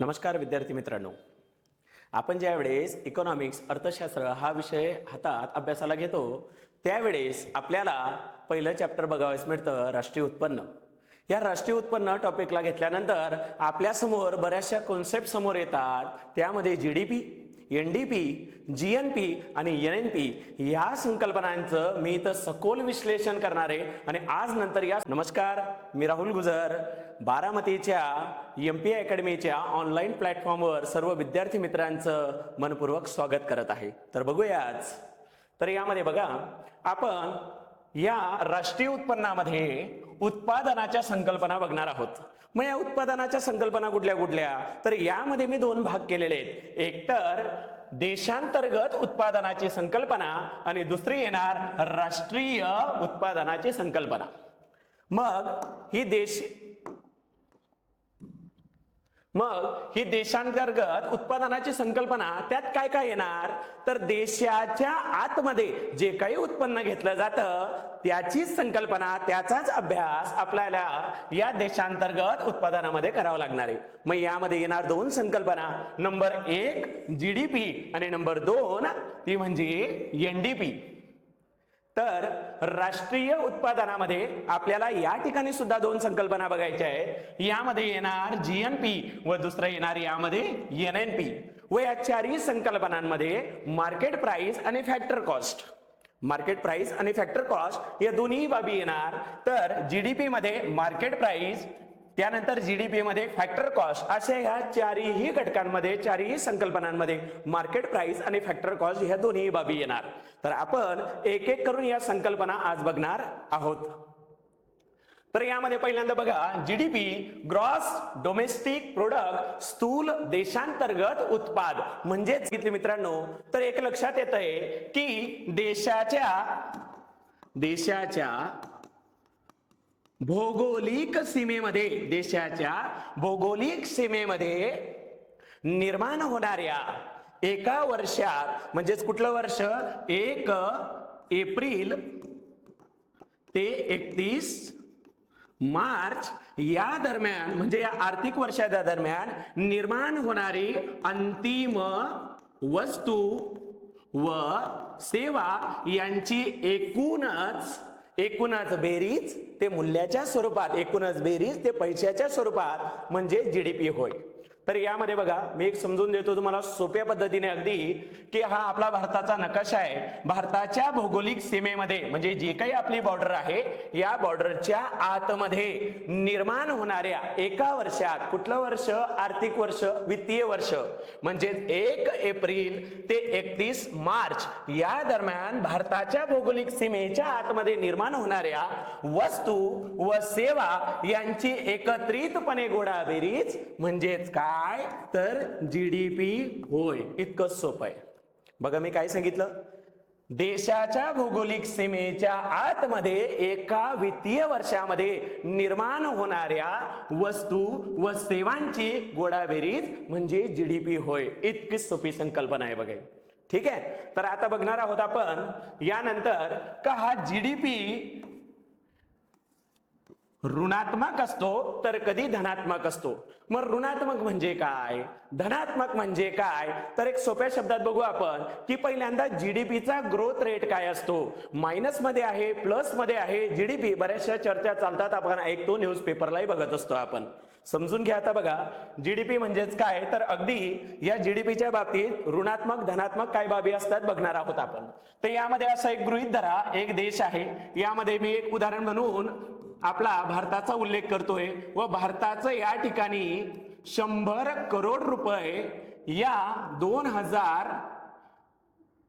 नमस्कार विद्यार्थी मित्रांनो. आपण ज्या वेळेस इकॉनॉमिक्स अर्थशास्त्र हा विषय हातात अभ्यासाला घेतो त्यावेळेस आपल्याला पहिलं चॅप्टर बघावयास मिळतं राष्ट्रीय उत्पन्न. या राष्ट्रीय उत्पन्न टॉपिकला घेतल्यानंतर आपल्यासमोर बऱ्याचशा कॉन्सेप्ट समोर येतात. त्यामध्ये G D P N D P G N P आणि एन एन पी या संकल्पनांचं मी इथं सखोल विश्लेषण करणार आहे. आणि आज नंतर या नमस्कार मी राहुल गुजर बारामतीच्या एम पी अकॅडमीच्या ऑनलाईन प्लॅटफॉर्मवर सर्व विद्यार्थी मित्रांचं मनपूर्वक स्वागत करत आहे. तर बघूयाच. तर यामध्ये बघा आपण या राष्ट्रीय उत्पन्नामध्ये उत्पादनाच्या संकल्पना बघणार आहोत. मग या उत्पादनाच्या संकल्पना कुठल्या कुठल्या? तर यामध्ये मी दोन भाग केलेले आहेत. एक तर देशांतर्गत उत्पादनाची संकल्पना आणि दुसरी येणार राष्ट्रीय उत्पादनाची संकल्पना. मग ही देश मग ही देशांतर्गत उत्पादनाची संकल्पना त्यात काय काय येणार? तर देशाच्या आतमध्ये जे काही उत्पन्न घेतलं जातं त्याचीच संकल्पना त्याचाच अभ्यास आपल्याला या देशांतर्गत उत्पादनामध्ये करावा लागणार आहे. मग यामध्ये येणार दोन संकल्पना. नंबर एक जी आणि नंबर दोन ती म्हणजे एनडीपी तर राष्ट्रीय उत्पादनामध्ये आपल्याला या ठिकाणी सुद्धा दोन संकल्पना बघायच्या आहेत. यामध्ये येणार जीएनपी व दुसरं येणार यामध्ये एन एन पी व या चारही संकल्पनांमध्ये मार्केट प्राइस आणि फॅक्टर कॉस्ट मार्केट प्राइस आणि फॅक्टर कॉस्ट या दोन्ही बाबी येणार. तर जीडीपी मध्ये मार्केट प्राइस त्यानंतर जीडीपी मध्ये फॅक्टर कॉस्ट अशा ह्या चारही घटकांमध्ये चारही संकल्पनांमध्ये मार्केट प्राइस आणि फॅक्टर कॉस्ट ह्या दोन्ही बाबी येणार. तर आपण एक एक करून या संकल्पना आज बघणार आहोत. तर यामध्ये पहिल्यांदा बघा जीडीपी ग्रॉस डोमेस्टिक प्रोडक्ट स्थूल देशांतर्गत उत्पाद. म्हणजेच किती मित्रांनो तर एक लक्षात येत आहे की देशाच्या देशाच्या भौगोलिक सीमेमध्ये देशाच्या भौगोलिक सीमेमध्ये निर्माण होणाऱ्या एका वर्षात म्हणजेच कुठलं वर्ष? एक एप्रिल ते एकतीस मार्च या दरम्यान म्हणजे या आर्थिक वर्षाच्या दरम्यान निर्माण होणारी अंतिम वस्तू व सेवा यांची एकूणच एकूणच बेरीज ते मूल्याच्या स्वरूपात एकूणच बेरीज ते पैशाच्या स्वरूपात म्हणजे जीडीपी होय. तर यामध्ये बघा मी एक समजून देतो तुम्हाला सोप्या पद्धतीने अगदी की हा आपला भारताचा नकाशा आहे. भारताच्या भौगोलिक सीमेमध्ये म्हणजे जी काही आपली बॉर्डर आहे या बॉर्डरच्या आतमध्ये निर्माण होणाऱ्या एका वर्षात कुठलं वर्ष? आर्थिक वर्ष वित्तीय वर्ष. म्हणजे एक एप्रिल ते एकतीस मार्च या दरम्यान भारताच्या भौगोलिक सीमेच्या आतमध्ये निर्माण होणाऱ्या वस्तू व सेवा यांची एकत्रितपणे गोडाबेरीज म्हणजेच काय? काय? तर जीडीपी होय इतकं सोपं आहे. बघा मी काय सांगितलं? देशाच्या भौगोलिक सीमेच्या आतमध्ये एका वित्तीय वर्षामध्ये निर्माण होणाऱ्या वस्तू व सेवांची गोडाबेरीज म्हणजे जीडीपी होय. इतकी सोपी संकल्पना आहे बघा. ठीक आहे? तर आता बघणार आहोत आपण यानंतर का हा जीडीपी ऋणात्मक असतो तर कधी धनात्मक असतो? मग ऋणात्मक म्हणजे काय? धनात्मक म्हणजे काय? तर एक सोप्या शब्दात बघू आपण की पहिल्यांदा जीडीपीचा ग्रोथ रेट काय असतो? मायनसमध्ये आहे प्लसमध्ये आहे जीडीपी बऱ्याचशा चर्चा चालतात आपण ऐकतो न्यूज पेपरलाही बघत असतो आपण. समजून घ्या आता बघा जीडीपी म्हणजेच काय? तर अगदी या जीडीपीच्या बाबतीत ऋणात्मक धनात्मक काय बाबी असतात बघणार आहोत आपण. तर यामध्ये असं एक गृहित धरा एक देश आहे. यामध्ये मी एक उदाहरण म्हणून आपला भारताचा उल्लेख करतोय व भारताचं या ठिकाणी शंभर करोड रुपये या दोन हजार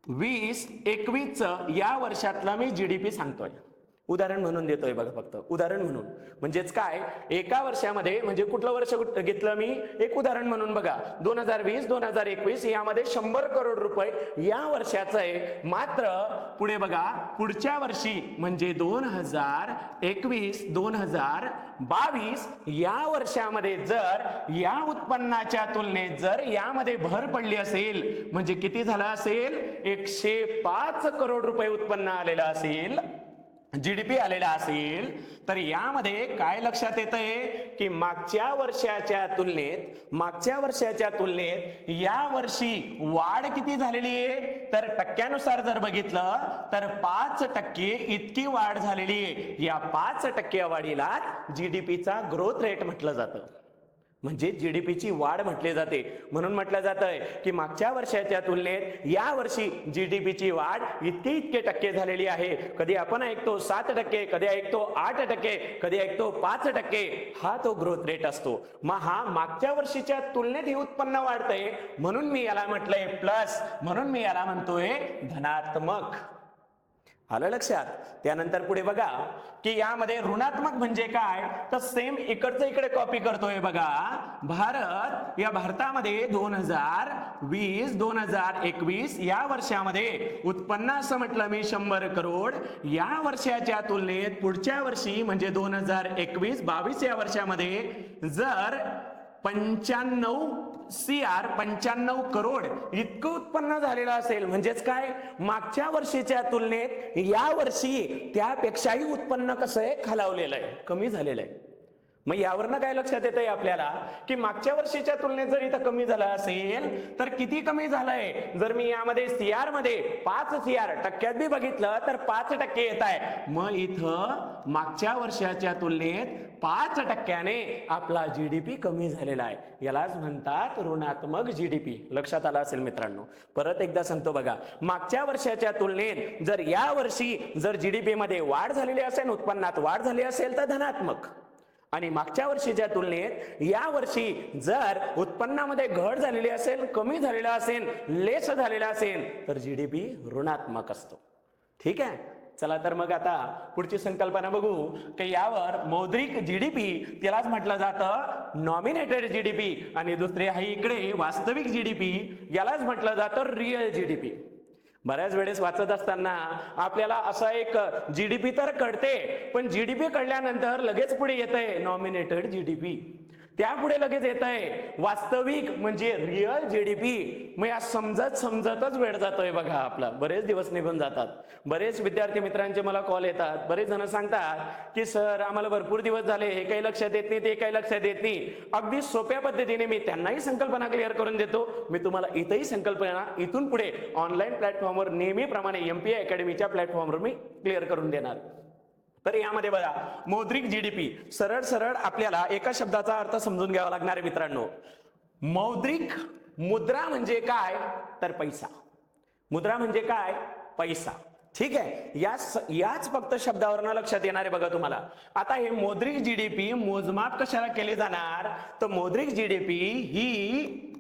वीस एकवीस या वर्षातला मी जीडीपी सांगतोय. उदाहरण म्हणून देतोय बघा फक्त उदाहरण म्हणून. म्हणजेच काय? एका वर्षामध्ये म्हणजे कुठलं वर्ष घेतलं मी? एक उदाहरण म्हणून बघा. दोन हजार वीस दोन हजार एकवीस यामध्ये शंभर करोड रुपये या वर्षाचं आहे. मात्र पुढे बघा पुढच्या वर्षी म्हणजे दोन हजार एकवीस दोन हजार बावीस या वर्षामध्ये जर या उत्पन्नाच्या तुलनेत जर यामध्ये भर पडली असेल म्हणजे किती झालं असेल? एकशे पाच करोड रुपये उत्पन्न आलेलं असेल. जीडीपी आलेला असेल तर यामध्ये काय लक्षात येत आहे की मागच्या वर्षाच्या तुलनेत मागच्या वर्षाच्या तुलनेत या वर्षी वाढ किती झालेली आहे? तर टक्क्यानुसार जर बघितलं तर पाच टक्के इतकी वाढ झालेली आहे. या पाच टक्के वाढीला जीडीपीचा ग्रोथ रेट म्हटलं जातं. म्हणजे जीडीपीची वाढ म्हटली जाते. म्हणून म्हटलं जातंय की मागच्या वर्षाच्या तुलनेत या वर्षी जीडीपीची वाढ इतके इतके टक्के झालेली आहे. कधी आपण ऐकतो सात टक्के कधी ऐकतो आठ टक्के कधी ऐकतो पाच टक्के हा तो ग्रोथ रेट असतो. मग हा मागच्या वर्षीच्या तुलनेत हे उत्पन्न वाढतंय म्हणून मी याला म्हटलंय प्लस म्हणून मी याला म्हणतोय धनात्मक. आलं लक्षात? त्यानंतर पुढे बघा की यामध्ये ऋणात्मक म्हणजे काय? तर सेम इकडचं इकडे कॉपी करतोय बघा. भारत या भारतामध्ये दोन हजार वीस दोन हजार एकवीस या वर्षामध्ये उत्पन्न असं म्हटलं मी शंभर करोड. या वर्षाच्या तुलनेत पुढच्या वर्षी म्हणजे दोन हजार एकवीस बावीस या वर्षामध्ये जर पंच्याण्णव सी आर पंच्याण्णव करोड इतकं उत्पन्न झालेलं असेल. म्हणजेच काय? मागच्या वर्षीच्या तुलनेत या वर्षी त्यापेक्षाही उत्पन्न कसं आहे? खालावलेलं आहे. कमी झालेलं आहे. मग यावरनं काय लक्षात येत आहे आपल्याला? की मागच्या वर्षीच्या तुलनेत जर इथं कमी झालं असेल तर किती कमी झालंय? जर मी यामध्ये सीआरमध्ये पाच सीआर टक्क्यात बी बघितलं तर पाच टक्के येत आहे. मग इथं मागच्या वर्षाच्या तुलनेत पाच टक्क्याने आपला जीडीपी कमी झालेला आहे. यालाच म्हणतात ऋणात्मक जीडीपी लक्षात आला असेल मित्रांनो? परत एकदा सांगतो बघा. मागच्या वर्षाच्या तुलनेत जर या वर्षी जर जीडीपी मध्ये वाढ झालेली असेल उत्पन्नात वाढ झाली असेल तर धनात्मक. आणि मागच्या वर्षीच्या तुलनेत या वर्षी जर उत्पन्नामध्ये घट झालेली असेल कमी झालेला असेल लेस झालेला असेल तर जीडीपी ऋणात्मक असतो. ठीक आहे? चला तर मग आता पुढची संकल्पना बघू की यावर मौद्रिक जीडीपी त्यालाच म्हटलं जातं नॉमिनेटेड जीडीपी आणि दुसरी आहे इकडे वास्तविक जीडीपी यालाच म्हटलं जातं रिअल जीडीपी बऱ्याच वेळेस वाचत असताना आपल्याला असा एक जीडीपी तर कळते पण जीडीपी कळल्यानंतर लगेच पुढे येत आहे नॉमिनेटेड जीडीपी त्यापुढे लगेच येत आहे वास्तविक म्हणजे रिअल जीडीपी मग या समजत समजतच वेळ जातोय बघा आपला. बरेच दिवस निघून जातात. बरेच विद्यार्थी मित्रांचे मला कॉल येतात. बरेच जण सांगतात की सर आम्हाला भरपूर दिवस झाले. हे काही लक्षात येत नाही ते काही लक्षात येत नाही. अगदी सोप्या पद्धतीने मी त्यांनाही संकल्पना क्लिअर करून देतो. मी तुम्हाला इथंही संकल्पना इथून पुढे ऑनलाईन प्लॅटफॉर्मवर नेहमीप्रमाणे एमपीआय अकॅडमीच्या प्लॅटफॉर्मवर मी क्लिअर करून देणार. तर यामध्ये बघा मौद्रिक जीडीपी सरळ सरळ आपल्याला एका शब्दाचा अर्थ समजून घ्यावा लागणार आहे मित्रांनो. मौद्रिक मुद्रा म्हणजे काय? तर पैसा. मुद्रा म्हणजे काय? पैसा. ठीक आहे? या याच फक्त शब्दावरनं लक्षात येणार आहे बघा तुम्हाला. आता हे मौद्रिक जीडीपी मोजमाप कशाला केले जाणार? तर मौद्रिक जीडीपी ही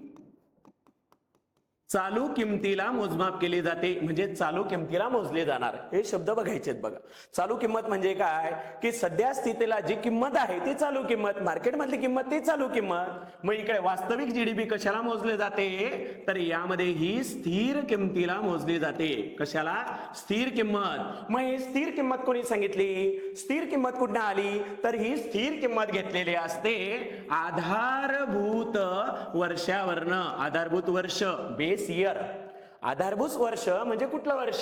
चालू किमतीला मोजमाप केले जाते. म्हणजे चालू किमतीला मोजले जाणार. हे शब्द बघायचे बघा. चालू किंमत म्हणजे काय? की सध्या स्थितीला जी किंमत आहे ती चालू किंमत. मार्केटमधली किंमत ती चालू किंमत. मग इकडे वास्तविक जीडीपी कशाला मोजले जाते? तर यामध्ये ही स्थिर किमतीला मोजली जाते. कशाला? स्थिर किंमत. मग ही स्थिर किंमत कोणी सांगितली? स्थिर किंमत कुठं आली? तर ही स्थिर किंमत घेतलेली असते आधारभूत वर्षावरनं. आधारभूत वर्ष बेस इयर आधारभूत वर्ष म्हणजे कुठलं वर्ष?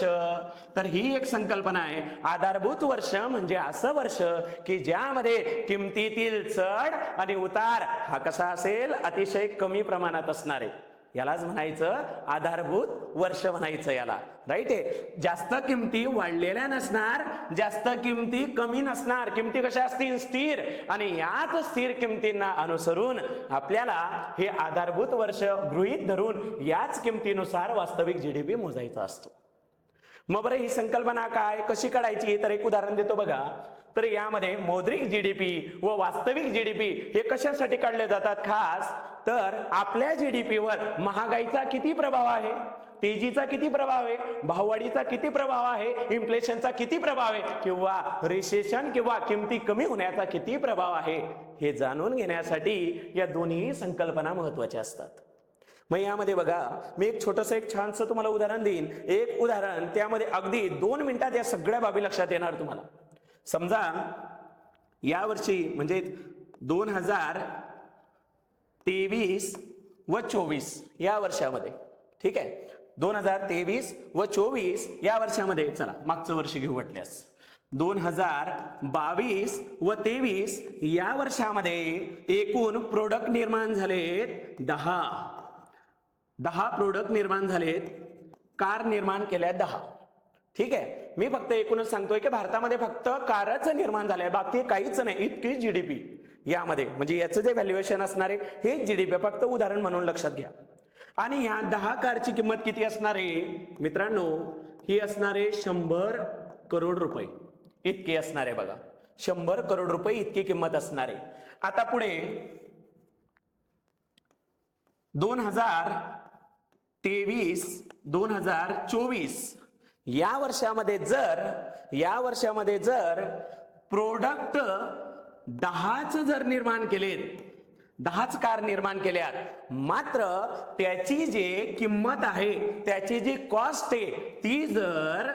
तर ही एक संकल्पना आहे. आधारभूत वर्ष म्हणजे असं वर्ष की ज्यामध्ये किमतीतील चढ आणि उतार हा कसा असेल? अतिशय कमी प्रमाणात असणार आहे. यालाच म्हणायचं आधारभूत वर्ष म्हणायचं याला. राईट आहे जास्त किमती वाढलेल्या नसणार जास्त किमती कमी नसणार. किमती कशा असतील? स्थिर. आणि याच स्थिर किमतींना अनुसरून आपल्याला हे आधारभूत वर्ष गृहीत धरून याच किमतीनुसार वास्तविक जीडीपी मोजायचा असतो. मग बरं ही संकल्पना काय? कशी काढायची? तर एक उदाहरण देतो बघा. तर यामध्ये मौद्रिक जीडीपी व वास्तविक जीडीपी हे कशासाठी काढले जातात? खास तर आपल्या जीडीपीवर महागाईचा किती प्रभाव आहे? तेजीचा किती प्रभाव आहे? भाववाढीचा किती प्रभाव आहे? इन्फ्लेशनचा किती प्रभाव आहे? किंवा रिसेशन किंवा किमती कमी होण्याचा किती प्रभाव आहे? हे जाणून घेण्यासाठी या दोन्ही संकल्पना महत्त्वाच्या असतात. मग यामध्ये बघा मी एक छोटस एक छानसं तुम्हाला उदाहरण देईन. एक उदाहरण त्यामध्ये अगदी दोन मिनिटात या सगळ्या बाबी लक्षात येणार तुम्हाला. समजा यावर्षी म्हणजे दोन हजार तेवीस व चोवीस या वर्षामध्ये. ठीक आहे? दोन हजार तेवीस व चोवीस या वर्षामध्ये. चला मागचं वर्ष घेऊ वाटल्यास. दोन हजार बावीस व तेवीस या वर्षामध्ये एकूण प्रोडक्ट निर्माण झालेत दहा. दहा प्रोडक्ट निर्माण झालेत कार निर्माण केल्या दहा. ठीक आहे? मी फक्त एकूणच सांगतोय की भारतामध्ये फक्त कारच निर्माण झालंय. बाकी काहीच नाही. इतकी जीडीपी यामध्ये म्हणजे याचं जे व्हॅल्युएशन असणार आहे हे पी फक्त उदाहरण म्हणून लक्षात घ्या. आणि या दहा कारची किंमत किती असणार आहे? मित्रांनो ही असणार आहे शंभर करोड रुपये. इतकी असणार आहे बघा. शंभर करोड रुपये इतकी किंमत असणार आहे. आता पुढे दोन हजार तेवीस दोन हजार चोवीस या वर्षामध्ये जर या वर्षामध्ये जर प्रोडक्ट दहाच जर निर्माण केलेत दहाच कार निर्माण केल्यात मात्र त्याची जे किंमत आहे त्याची जी कॉस्ट आहे ती जर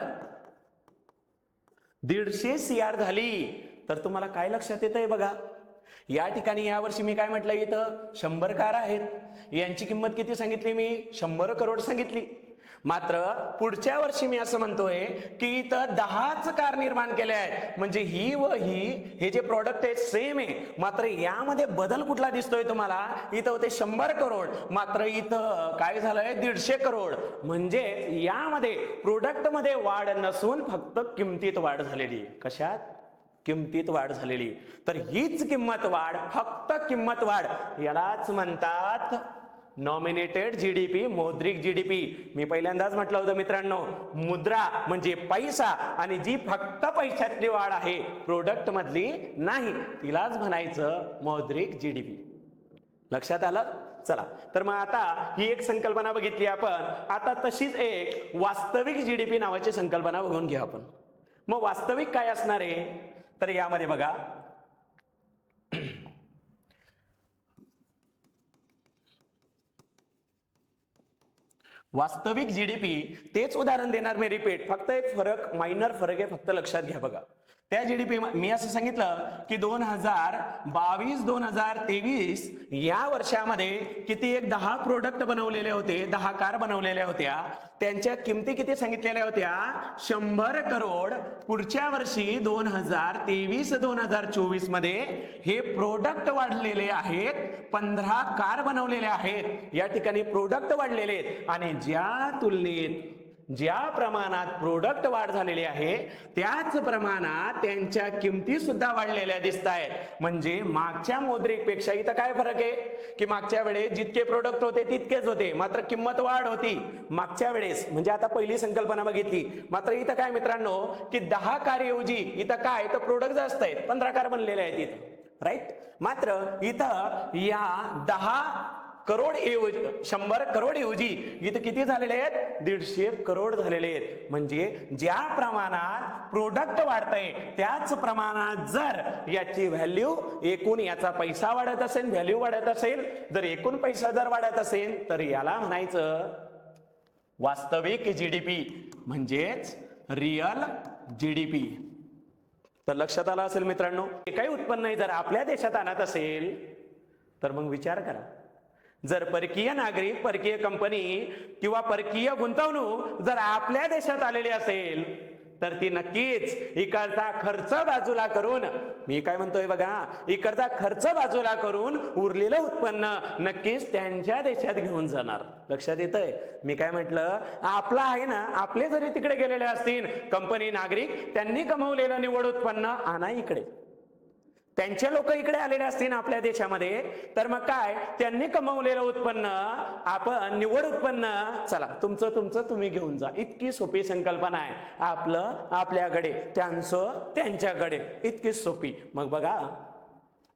दीडशे सीआर झाली तर तुम्हाला काय लक्षात येत आहे बघा? या ठिकाणी या वर्षी मी काय म्हटलं इथं? शंभर कार आहेत. यांची किंमत किती सांगितली मी? शंभर करोड सांगितली. मात्र पुढच्या वर्षी मी असं म्हणतोय की इथं दहाच कार निर्माण केल्या आहेत. म्हणजे ही व ही हे जे प्रॉडक्ट आहे सेम आहे. मात्र यामध्ये बदल कुठला दिसतोय तुम्हाला? इथं होते शंभर करोड मात्र इथं काय झालंय? दीडशे करोड. म्हणजे यामध्ये प्रोडक्टमध्ये वाढ नसून फक्त किमतीत वाढ झालेली. कशात? किमतीत वाढ झालेली. तर हीच किंमत वाढ फक्त किंमत वाढ. यालाच म्हणतात नॉमिनेटेड जीडीपी मौद्रिक जीडीपी मी पहिल्यांदाच म्हटलं होतं मित्रांनो मुद्रा म्हणजे पैसा आणि जी फक्त पैशातली वाढ आहे प्रोडक्ट मधली नाही. तिलाच म्हणायचं मौद्रिक जीडीपी लक्षात आलं? चला. तर मग आता ही एक संकल्पना बघितली आपण. आता तशीच एक वास्तविक जीडीपी नावाची संकल्पना बघून घेऊ आपण. मग वास्तविक काय असणार आहे? तर यामध्ये बघा. वास्तविक जीडीपी तेच उदाहरण देणार मी रिपीट फक्त एक फरक मायनर फरक आहे फक्त लक्षात घ्या बघा. त्या जीडीपी मी असं सांगितलं की दोन हजार बावीस दोन हजार तेवीस या वर्षामध्ये किती एक दहा प्रोडक्ट बनवलेले होते दहा कार बनवलेल्या होत्या. त्यांच्या किमती किती सांगितलेल्या होत्या? शंभर करोड. पुढच्या वर्षी दोन हजार तेवीस दोन हजार चोवीसमध्ये हे प्रोडक्ट वाढलेले आहेत पंधरा कार बनवलेले आहेत. या ठिकाणी प्रोडक्ट वाढलेले आहेत. आणि ज्या तुलनेत ज्या प्रमाणात प्रोडक्ट वाढ झालेली आहे त्याच प्रमाणात त्यांच्या किमती सुद्धा वाढलेल्या दिसत आहेत म्हणजे मागच्या मोद्रिकपेक्षा इथं काय फरक आहे? की मागच्या वेळेस जितके प्रोडक्ट होते तितकेच होते. मात्र किंमत वाढ होती. मागच्या वेळेस म्हणजे आता पहिली संकल्पना बघितली. मात्र इथं काय मित्रांनो की दहा कारऐवजी इथं काय तर प्रोडक्ट जास्त आहेत. पंधरा कार बनलेले आहेत इथं. राईट मात्र इथं या दहा करोड ऐवजी शंभर करोड ऐवजी इथं किती झालेले आहेत? दीडशे करोड झालेले आहेत. म्हणजे ज्या प्रमाणात प्रोडक्ट वाढतंय त्याच प्रमाणात जर याची व्हॅल्यू एकूण याचा पैसा वाढत असेल व्हॅल्यू वाढत असेल जर एकूण पैसा जर वाढत असेल तर याला म्हणायचं वास्तविक जीडीपी म्हणजेच रिअल जीडीपी तर लक्षात आलं असेल मित्रांनो हे काही उत्पन्न जर आपल्या देशात आणत असेल तर मग विचार करा. जर परकीय नागरिक परकीय कंपनी किंवा परकीय गुंतवणूक जर आपल्या देशात आलेली असेल तर ती नक्कीच इकडचा खर्च बाजूला करून मी काय म्हणतोय बघा इकडचा खर्च बाजूला करून उरलेलं उत्पन्न नक्कीच त्यांच्या देशात घेऊन जाणार. लक्षात येतंय? मी काय म्हटलं आपला आहे ना आपले जरी तिकडे गेलेले असतील कंपनी नागरिक त्यांनी कमवलेलं निवड उत्पन्न आणा इकडे. त्यांचे लोक इकडे आलेले असतील आपल्या देशामध्ये तर मग काय? त्यांनी कमवलेलं उत्पन्न आपण निवड उत्पन्न चला तुमचं तुमचं तुम्ही घेऊन जा. इतकी सोपी संकल्पना आहे. आपलं आपल्याकडे. त्यांचं त्यांच्याकडे. इतकी सोपी. मग बघा.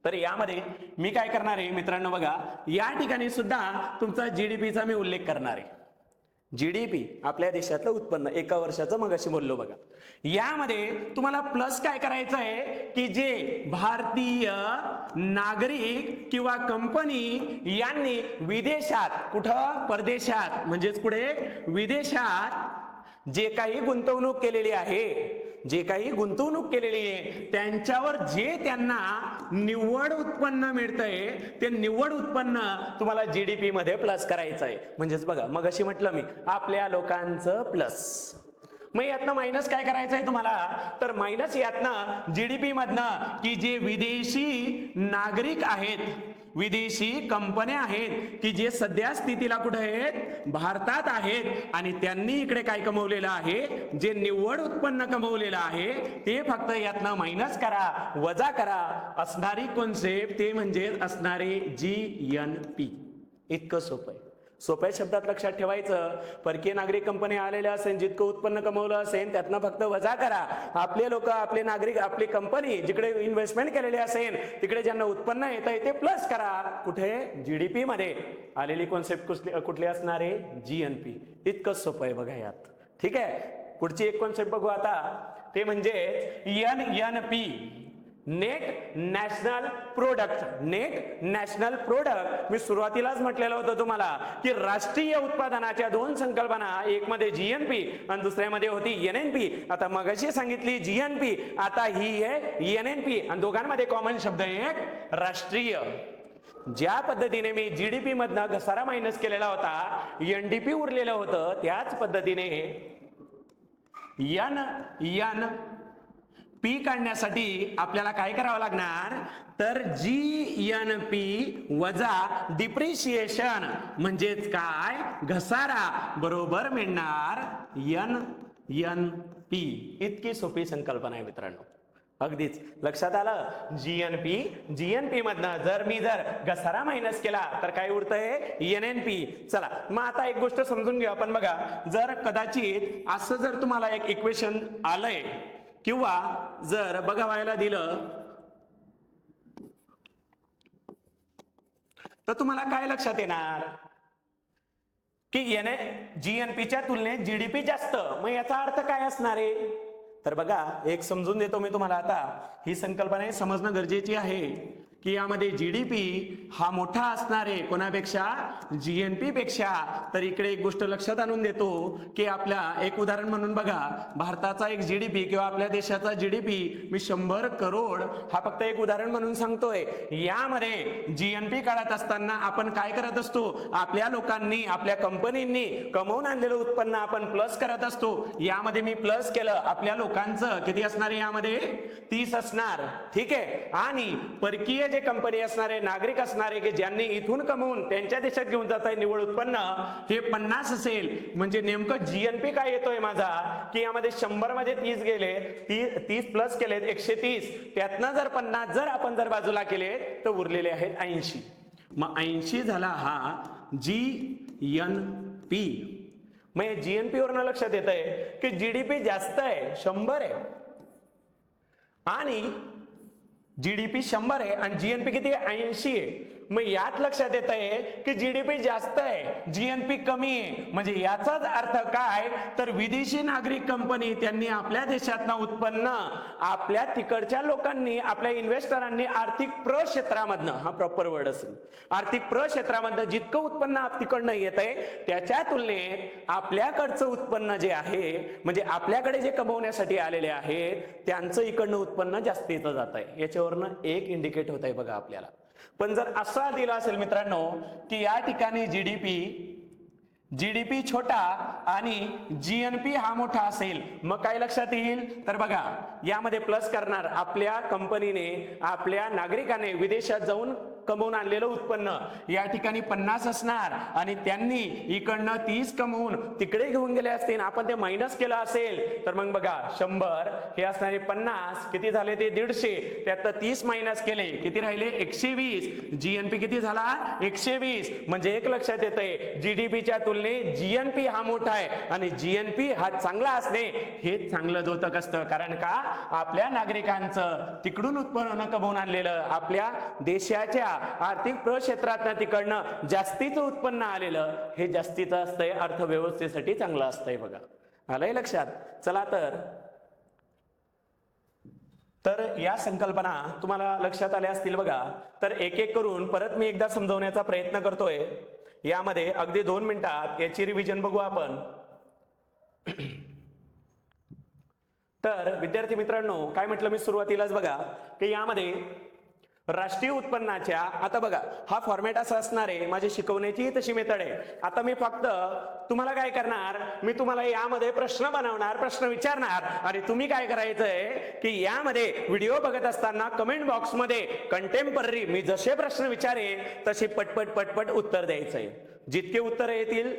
तर यामध्ये मी काय करणार आहे मित्रांनो बघा. या ठिकाणी सुद्धा तुमचा जीडीपीचा मी उल्लेख करणार आहे. जीडीपी आपल्या देशातलं उत्पन्न एका वर्षाचं मग अशी बोललो बघा. यामध्ये तुम्हाला प्लस काय करायचं आहे? की जे भारतीय नागरिक किंवा कंपनी यांनी विदेशात कुठं? परदेशात म्हणजेच पुढे विदेशात जे काही गुंतवणूक केलेली आहे जे काही गुंतवणूक केलेली आहे त्यांच्यावर जे त्यांना निव्वळ उत्पन्न मिळतंय ते निव्वळ उत्पन्न तुम्हाला जीडीपी मध्ये प्लस करायचं आहे म्हणजेच बघा मग अशी म्हटलं मी आपल्या लोकांचं प्लस मग यातनं मायनस काय करायचं आहे तुम्हाला? तर मायनस यातनं जीडीपी मधनं की जे विदेशी नागरिक आहेत विदेशी कंपन्या आहेत की जे सध्या स्थितीला कुठे आहेत? भारतात आहेत. आणि त्यांनी इकडे काय कमवलेलं आहे? जे निव्वळ उत्पन्न कमवलेलं आहे ते फक्त यातनं मायनस करा वजा करा. असणारी कॉन्सेप्ट ते म्हणजे असणारे जी एन पी इतकं सोपं आहे. सोप्या शब्दात लक्षात ठेवायचं. परकीय नागरिक कंपनी आलेल्या असेल जितकं उत्पन्न कमवलं असेल त्यातनं फक्त वजा करा. आपले लोक आपले नागरिक आपली कंपनी जिकडे इन्व्हेस्टमेंट केलेली असेल तिकडे ज्यांना उत्पन्न येत आहे ते प्लस करा. कुठे? जीडीपी मध्ये. आलेली कॉन्सेप्ट कुठली कुठली असणार आहे? जीएनपी इतकंच सोपं आहे बघा यात. ठीक आहे? पुढची एक कॉन्सेप्ट बघू आता. ते म्हणजे N N P net national product. Net national product. मी सुरुवातीलाच म्हटलेलं होतं तुम्हाला की राष्ट्रीय उत्पादनाच्या दोन संकल्पना एक मध्ये जीएनपी आणि दुसऱ्यामध्ये होती एन एन पी आता मगाशी सांगितली जीएनपी आता ही आहे पी आणि दोघांमध्ये कॉमन शब्द एक राष्ट्रीय. ज्या पद्धतीने मी जीडीपी मधनं घसारा मायनस केलेला होता एनडीपी उरलेलं होतं त्याच पद्धतीने एन एन पी काढण्यासाठी आपल्याला काय करावं लागणार? तर जी एन पी वजा डिप्रिशिएशन म्हणजेच काय? घसारा. बरोबर मिळणार एन एन पी इतकी सोपी संकल्पना आहे मित्रांनो. अगदीच. लक्षात आलं? जीएनपी जीएनपी मधनं जर मी जर घसारा मायनस केला तर काय उरतंय? एन एन पी चला मग आता एक गोष्ट समजून घेऊ आपण बघा. जर कदाचित असं जर तुम्हाला एक इक्वेशन आलंय किंवा जर बघा व्हायला दिलं तर तुम्हाला काय लक्षात येणार? की एन जीएनपीच्या तुलनेत जीडीपी जास्त. मग याचा अर्थ काय असणार आहे? तर बघा एक समजून देतो मी तुम्हाला आता. ही संकल्पना समजणं गरजेची आहे. की यामध्ये जीडीपी हा मोठा असणार आहे. कोणापेक्षा? जीएनपी पेक्षा. तर इकडे एक गोष्ट लक्षात आणून देतो की आपल्या एक उदाहरण म्हणून बघा. भारताचा एक जीडीपी किंवा आपल्या देशाचा जीडीपी मी शंभर करोड हा फक्त एक उदाहरण म्हणून सांगतोय. यामध्ये जीएनपी काढत असताना आपण काय करत असतो? आपल्या लोकांनी आपल्या कंपनींनी कमवून आणलेलं उत्पन्न आपण प्लस करत असतो. यामध्ये मी प्लस केलं. आपल्या लोकांचं किती असणार आहे यामध्ये? तीस असणार. ठीक आहे? आणि परकीय जे कंपनी असणारे नागरिक असणारे की ज्यांनी इथून कमवून त्यांच्या देशात घेऊन जात आहे निव्वळ उत्पन्न हे पन्नास असेल. म्हणजे नेमकं जीएनपी काय येतोय माझा? की यामध्ये शंभरमध्ये तीस गेले तीस तीस प्लस केलेत एकशे तीस त्यातनं जर पन्नास जर आपण जर बाजूला केले तर उरलेले आहेत ऐंशी. मग ऐंशी झाला हा जी एन पी मग जीएनपी वरनं लक्षात येत आहे की जीडीपी जास्त आहे शंभर आहे. आणि जीडीपी शंभर आहे आणि जीएनपी किती आहे? ऐंशी आहे. मग यात लक्षात येत आहे की जीडीपी जास्त आहे जीएनपी कमी आहे. म्हणजे याचाच अर्थ काय? तर विदेशी नागरिक कंपनी त्यांनी आपल्या देशातनं उत्पन्न आपल्या तिकडच्या लोकांनी आपल्या इन्व्हेस्टरांनी आर्थिक प्रक्षेत्रामधनं हा प्रॉपर वर्ड असेल. आर्थिक प्रक्षेत्रामधनं जितकं उत्पन्न तिकडनं येत आहे त्याच्या तुलनेत आपल्याकडचं उत्पन्न जे आहे म्हणजे आपल्याकडे जे कमवण्यासाठी आलेले आहेत त्यांचं इकडनं उत्पन्न जास्तीचं जात आहे याच्यावरनं एक इंडिकेट होत आहे बघा आपल्याला. पण जर असा दिला असेल मित्रांनो की या ठिकाणी जीडीपी जीडीपी छोटा आणि जी एन पी हा मोठा असेल मग काय लक्षात येईल? तर बघा यामध्ये प्लस करणार आपल्या कंपनीने आपल्या नागरिकाने विदेशात जाऊन कमवून आणलेलं उत्पन्न. या ठिकाणी पन्नास असणार आणि त्यांनी इकडनं तीस कमवून तिकडे घेऊन गेले असतील. आपण ते मायनस केलं असेल तर मग बघा शंभर हे असणारे पन्नास किती झाले ते दीडशे? त्यात तीस मायनस केले. किती राहिले? एकशे वीस. जीएनपी किती झाला? एकशे वीस. म्हणजे एक लक्षात येतंय जीडीपीच्या तुलनेत जीएनपी हा मोठा आहे आणि जीएनपी हा चांगला असणे हे चांगलं द्योतक असतं. कारण का? आपल्या नागरिकांचं तिकडून उत्पन्न कमवून आणलेलं आपल्या देशाच्या आर्थिक प्रक्षेत्रात तिकडनं जास्तीचं उत्पन्न आलेलं हे जास्तीचं असतंय अर्थव्यवस्थेसाठी चांगलं असतंय बघा. आलंय लक्षात? चला तर. तर या संकल्पना तुम्हाला लक्षात आल्या असतील बघा. तर एक एक करून परत मी एकदा समजवण्याचा प्रयत्न करतोय. यामध्ये अगदी दोन मिनिटात याची रिव्हिजन बघू आपण. तर विद्यार्थी मित्रांनो काय म्हटलं मी सुरुवातीलाच बघा की यामध्ये राष्ट्रीय उत्पन्नाच्या आता बघा हा फॉर्मॅट असा असणार आहे माझी शिकवण्याची तशी मेथड आहे. आता मी फक्त तुम्हाला काय करणार मी तुम्हाला यामध्ये प्रश्न बनवणार प्रश्न विचारणार. आणि तुम्ही काय करायचंय की यामध्ये व्हिडिओ बघत असताना कमेंट बॉक्समध्ये कंटेम्पररी मी जसे प्रश्न विचारेन तसे पटपट पटपट उत्तर द्यायचंय. जितके उत्तर येतील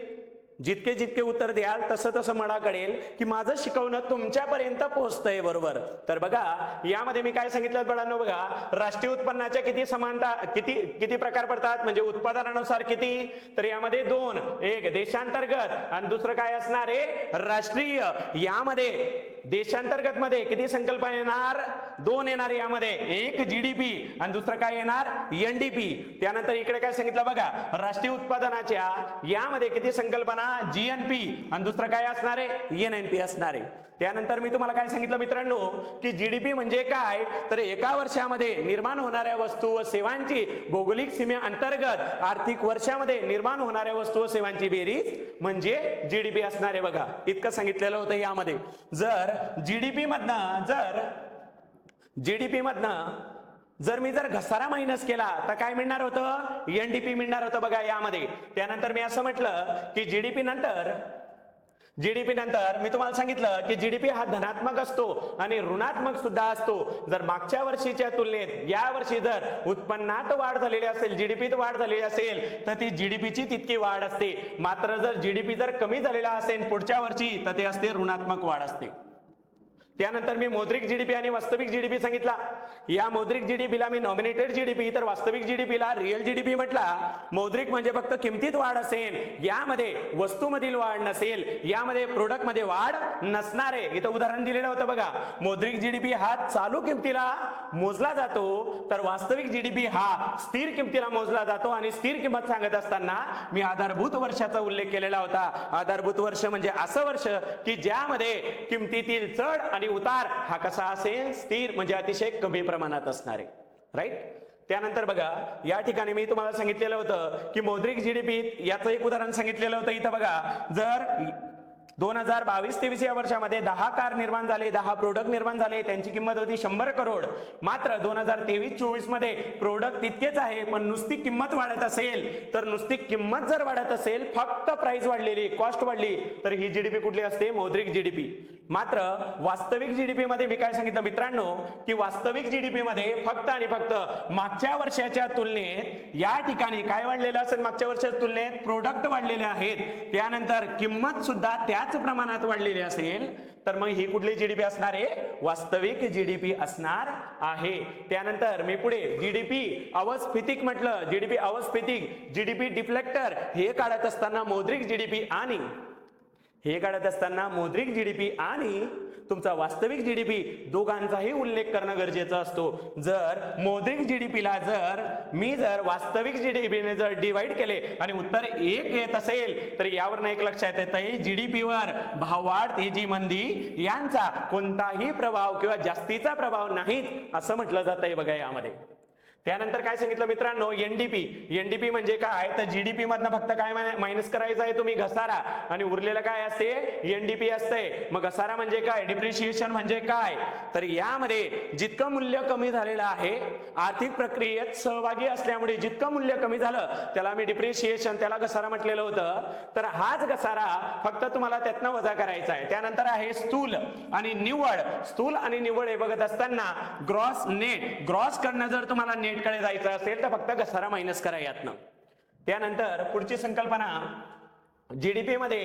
जितके जितके उत्तर द्याल तसं तसं मला कळेल की माझं शिकवणं तुमच्यापर्यंत पोहोचतंय बरोबर. तर बघा यामध्ये मी काय सांगितलं बळांनो बघा राष्ट्रीय उत्पन्नाच्या किती समानता किती किती प्रकार पडतात? म्हणजे उत्पादनानुसार किती? तर यामध्ये दोन एक देशांतर्गत आणि दुसरं काय असणार आहे? राष्ट्रीय. यामध्ये देशांतर्गत मध्ये किती संकल्पना येणार? दोन येणार यामध्ये. एक जीडीपी आणि दुसरं काय येणार? एनडीपी त्यानंतर इकडे काय सांगितलं बघा राष्ट्रीय उत्पादनाच्या यामध्ये किती संकल्पना? जीएनपी आणि दुसरं काय असणार आहे? एनएनपी असणार आहे. त्यानंतर मी तुम्हाला काय सांगितलं मित्रांनो की जीडीपी म्हणजे काय? तर एका वर्षामध्ये निर्माण होणाऱ्या वस्तू व सेवांची भौगोलिक सीमे अंतर्गत आर्थिक वर्षामध्ये निर्माण होणाऱ्या वस्तू व सेवांची बेरीज म्हणजे जीडीपी असणार आहे बघा. इतकं सांगितलेलं होतं यामध्ये. जर जीडीपी मधनं जर जीडीपी मधनं जर मी जर घसारा मायनस केला तर काय मिळणार होतं? एनडीपी मिळणार होतं बघा यामध्ये. त्यानंतर मी असं म्हटलं की जीडीपी नंतर जीडीपी नंतर मी तुम्हाला सांगितलं की जीडीपी हा धनात्मक असतो आणि ऋणात्मक सुद्धा असतो. जर मागच्या वर्षीच्या तुलनेत या वर्षी जर उत्पन्नात वाढ झालेली असेल जीडीपीत वाढ झालेली असेल तर ती जीडीपीची तितकी वाढ असते. मात्र जर जीडीपी जर कमी झालेला असेल पुढच्या वर्षी तर ते असते ऋणात्मक वाढ असते. त्यानंतर मी मौद्रिक जीडीपी आणि वास्तविक जीडीपी सांगितला. या मौद्रिक जीडीपीला मी नॉमिनेटेड जीडीपी तर वास्तविक जीडीपीला रिअल जीडीपी म्हटला. मौद्रिक म्हणजे फक्त किमतीत वाढ असेल यामध्ये वस्तूमधील वाढ नसेल यामध्ये प्रोडक्टमध्ये वाढ नसणार. आहे इथं उदाहरण दिलेलं होतं बघा. मौद्रिक जीडीपी हा चालू किमतीला मोजला जातो तर वास्तविक जीडीपी हा स्थिर किमतीला मोजला जातो. आणि स्थिर किंमत सांगत असताना मी आधारभूत वर्षाचा उल्लेख केलेला होता. आधारभूत वर्ष म्हणजे असं वर्ष की ज्यामध्ये किमतीतील चढ आणि उतार हा कसा असेल? स्थिर म्हणजे अतिशय कमी प्रमाणात असणार. आहे राईट त्यानंतर बघा या ठिकाणी मी तुम्हाला सांगितलेलं होतं की मौद्रिक जीडीपी याचं एक उदाहरण सांगितलेलं होतं इथं बघा. जर दोन हजार बावीस तेवीस या वर्षामध्ये दहा कार निर्माण झाले दहा प्रोडक्ट निर्माण झाले. त्यांची किंमत होती शंभर करोड. मात्र दोन हजार तेवीस चोवीसमध्ये प्रोडक्ट तितकेच आहे पण नुसती किंमत वाढत असेल तर नुसती किंमत जर वाढत असेल फक्त प्राइस वाढलेली कॉस्ट वाढली तर ही जीडीपी कुठली असते? मौद्रिक जीडीपी मात्र वास्तविक जीडीपी मध्ये मी काय सांगितलं मित्रांनो की वास्तविक जीडीपी मध्ये फक्त आणि फक्त मागच्या वर्षाच्या तुलनेत या ठिकाणी काय वाढलेलं असेल? मागच्या वर्षाच्या तुलनेत प्रोडक्ट वाढलेले आहेत. त्यानंतर किंमत सुद्धा त्या त्याच प्रमाणात वाढलेली असेल तर मग ही कुठली जीडीपी असणार आहे? वास्तविक जीडीपी असणार आहे. त्यानंतर मी पुढे जीडीपी अवस्थितिक म्हटलं. जीडीपी अवस्थितिक जीडीपी डिफ्लेक्टर हे काढत असताना मौद्रिक जीडीपी आणि हे काढत असताना मौद्रिक जीडीपी आणि तुमचा वास्तविक जीडीपी दोघांचाही उल्लेख करणं गरजेचं असतो. जर मौद्रिक जीडीपीला जर मी जर वास्तविक जीडीपीने जर डिवाइड केले आणि उत्तर एक येत असेल तर यावरनं एक लक्षात येतं पीवर भाववाढ तेजी मंदी यांचा कोणताही प्रभाव किंवा जास्तीचा प्रभाव नाहीत असं म्हटलं जातंय बघा यामध्ये. त्यानंतर काय सांगितलं मित्रांनो? एनडीपी एनडीपी म्हणजे काय तर जीडीपी मधनं फक्त काय मायनस करायचं आहे तुम्ही? घसारा. आणि उरलेलं काय असते? एनडीपी असते. मग घसारा म्हणजे काय? डिप्रिशिएशन म्हणजे काय? तर यामध्ये जितकं मूल्य कमी झालेलं आहे आर्थिक प्रक्रियेत सहभागी असल्यामुळे जितकं मूल्य कमी झालं त्याला मी डिप्रिशिएशन त्याला घसारा म्हटलेलं होतं. तर हाच घसारा फक्त तुम्हाला त्यातनं वजा करायचा आहे. त्यानंतर आहे स्थूल आणि निव्वळ. स्थूल आणि निव्वळ हे बघत असताना ग्रॉस नेट ग्रॉस कडनं जर तुम्हाला नेट कडे जायचं असेल तर फक्त घसारा मायनस करा यातनं. त्यानंतर पुढची संकल्पना जीडीपी मध्ये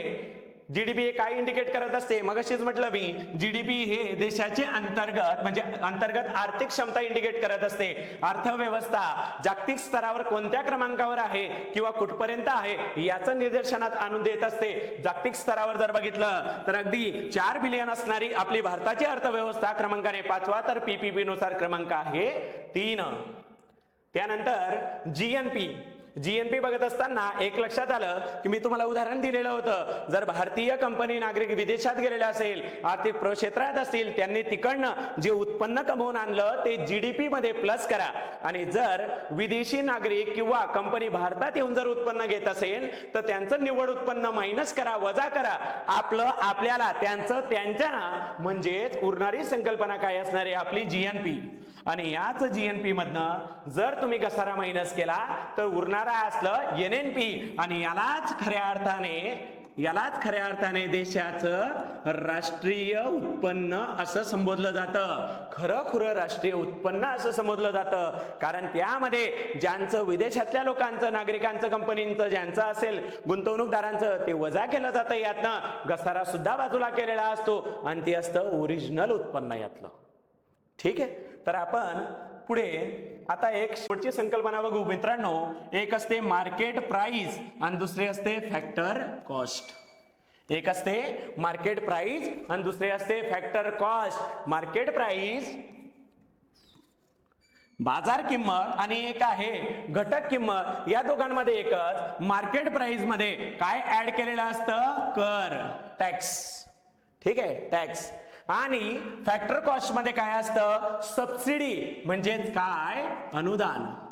जीडीपी हे काय इंडिकेट करत असते? मगाशीच म्हटलं मी जीडीपी हे देशाचे अंतर्गत म्हणजे अंतर्गत आर्थिक क्षमता इंडिकेट करत असते. अर्थव्यवस्था जागतिक स्तरावर कोणत्या क्रमांकावर आहे किंवा कुठपर्यंत आहे याचं निदर्शनात आणून देत असते. जागतिक स्तरावर जर बघितलं तर अगदी चार बिलियन असणारी आपली भारताची अर्थव्यवस्था क्रमांकाने पाचवा तर पीपीपी नुसार क्रमांक आहे तीन. त्यानंतर जीएनपी जीएनपी बघत असताना एक लक्षात आलं की मी तुम्हाला उदाहरण दिलेलं होतं. जर भारतीय कंपनी नागरिक विदेशात गेलेले असेल आर्थिक क्षेत्रात असतील त्यांनी तिकडनं जे उत्पन्न कमवून आणलं ते जीडीपी मध्ये प्लस करा. आणि जर विदेशी नागरिक किंवा कंपनी भारतात येऊन जर उत्पन्न घेत असेल तर त्यांचं निव्वळ उत्पन्न मायनस करा वजा करा. आपलं आपल्याला त्यांचं त्यांच्या म्हणजेच उरणारी संकल्पना काय असणार आहे? आपली जीएनपी आणि याच जीएनपी मधनं जर तुम्ही घसारा मायनस केला तर उरणारा असलं एन एन पी आणि यालाच खऱ्या अर्थाने यालाच खऱ्या अर्थाने देशाचं राष्ट्रीय उत्पन्न असं संबोधलं जातं. खरं खुरं राष्ट्रीय उत्पन्न असं संबोधलं जातं. कारण त्यामध्ये ज्यांचं विदेशातल्या लोकांचं नागरिकांचं कंपनींचं ज्यांचं असेल गुंतवणूकदारांचं ते वजा केलं जातं यातनं. घसारा सुद्धा बाजूला केलेला असतो. आणि ते असतं ओरिजिनल उत्पन्न यातलं. ठीक आहे? तर आपण पुढे आता एक शेवटची संकल्पना बघू. मित्रांनो एक असते मार्केट प्राइस आणि दुसरे असते फॅक्टर कॉस्ट एक असते मार्केट प्राइस आणि दुसरे असते फॅक्टर कॉस्ट मार्केट प्राइस बाजार किंमत आणि एक आहे घटक किंमत. या दोघांमध्ये एकच. मार्केट प्राइसमध्ये काय ऍड केलेलं असतं? कर. टॅक्स ठीक आहे? टॅक्स आणि फॅक्टर कॉस्टमध्ये काय असतं? सबसिडी म्हणजेच काय? अनुदान.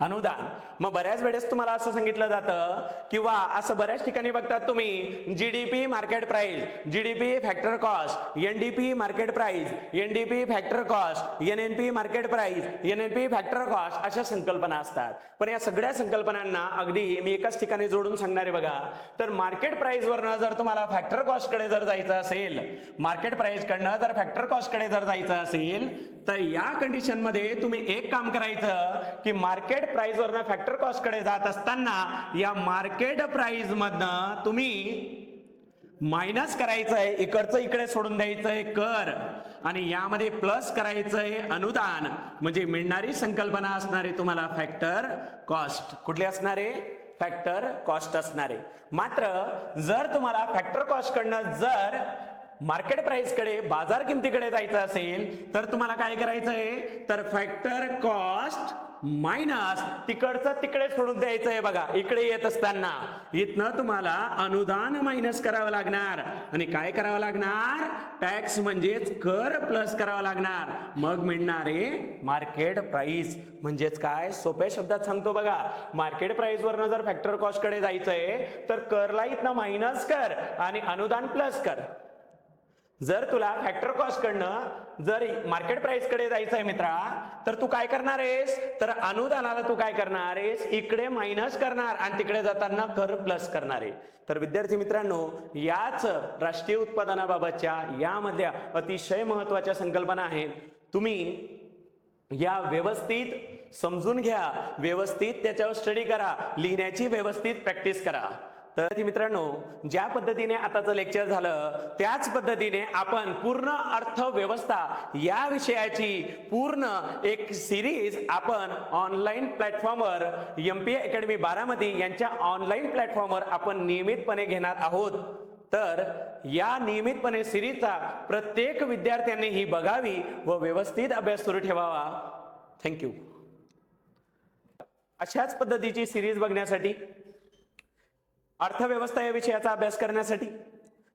अनुदान. मग बऱ्याच वेळेस तुम्हाला असं सांगितलं जातं किंवा असं बऱ्याच ठिकाणी बघतात तुम्ही GDP market price GDP factor cost NDP market price NDP factor cost NNP market price NNP factor cost अशा संकल्पना असतात. पण या सगळ्या संकल्पनांना अगदी मी एकाच ठिकाणी जोडून सांगणार आहे बघा. तर मार्केट प्राइस वरनं जर तुम्हाला फॅक्टर कॉस्टकडे जर जायचं असेल मार्केट प्राइस कडनं जर फॅक्टर कॉस्टकडे जर जायचं असेल तर या कंडिशनमध्ये तुम्ही एक काम करायचं की मार्केट प्राइस वरनं फॅक्टर कॉस्टकडे जात असताना या मार्केट प्राइस मधनं तुम्ही मायनस करायचंय इकडचं इकडे सोडून द्यायचंय कर. आणि यामध्ये प्लस करायचंय अनुदान. म्हणजे मिळणारी संकल्पना असणारे तुम्हाला फॅक्टर कॉस्ट कुठले असणारे? फॅक्टर कॉस्ट असणारे. मात्र जर तुम्हाला फॅक्टर कॉस्ट कडनं जर मार्केट प्राइसकडे बाजार किमतीकडे जायचं असेल तर तुम्हाला काय करायचंय? तर फॅक्टर कॉस्ट मायनस तिकडचं तिकडे सोडून द्यायचं आहे बघा. इकडे येत असताना. इथनं तुम्हाला अनुदान मायनस करावं लागणार. आणि काय करावं लागणार? टॅक्स म्हणजेच कर प्लस करावा लागणार. मग मिळणारे मार्केट प्राइस म्हणजेच काय? सोप्या शब्दात सांगतो बघा. मार्केट प्राइस वरनं जर फॅक्टर कॉस्टकडे जायचंय तर करला इथनं मायनस कर आणि अनुदान प्लस कर. जर तुला फॅक्टर कॉस्ट कडनं जर मार्केट प्राइसकडे जायचं आहे मित्रा तर तू काय करणार आहेस? तर अनुदानाला तू काय करणार आहेस? इकडे मायनस करणार आणि तिकडे जाताना कर प्लस करणार आहे. तर विद्यार्थी मित्रांनो याच राष्ट्रीय उत्पादनाबाबतच्या यामधल्या अतिशय महत्त्वाच्या संकल्पना आहेत. तुम्ही या व्यवस्थित समजून घ्या व्यवस्थित त्याच्यावर स्टडी करा लिहिण्याची व्यवस्थित प्रॅक्टिस करा. तर ती मित्रांनो ज्या पद्धतीने आताचं लेक्चर झालं त्याच पद्धतीने आपण पूर्ण अर्थव्यवस्था या विषयाची पूर्ण एक सिरीज आपण ऑनलाईन प्लॅटफॉर्मवर एम पी अकॅडमी बारामती यांच्या ऑनलाईन प्लॅटफॉर्मवर आपण नियमितपणे घेणार आहोत. तर या नियमितपणे सिरीजचा प्रत्येक विद्यार्थ्यांनी ही बघावी व व्यवस्थित अभ्यास सुरू ठेवावा. थँक्यू अशाच पद्धतीची सिरीज बघण्यासाठी अर्थव्यवस्था या विषयाचा अभ्यास करण्यासाठी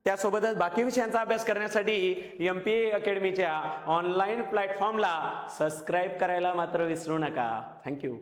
त्यासोबतच बाकी विषयांचा अभ्यास करण्यासाठी एम पी अकॅडमीच्या ऑनलाईन प्लॅटफॉर्मला सबस्क्राईब करायला मात्र विसरू नका. थँक्यू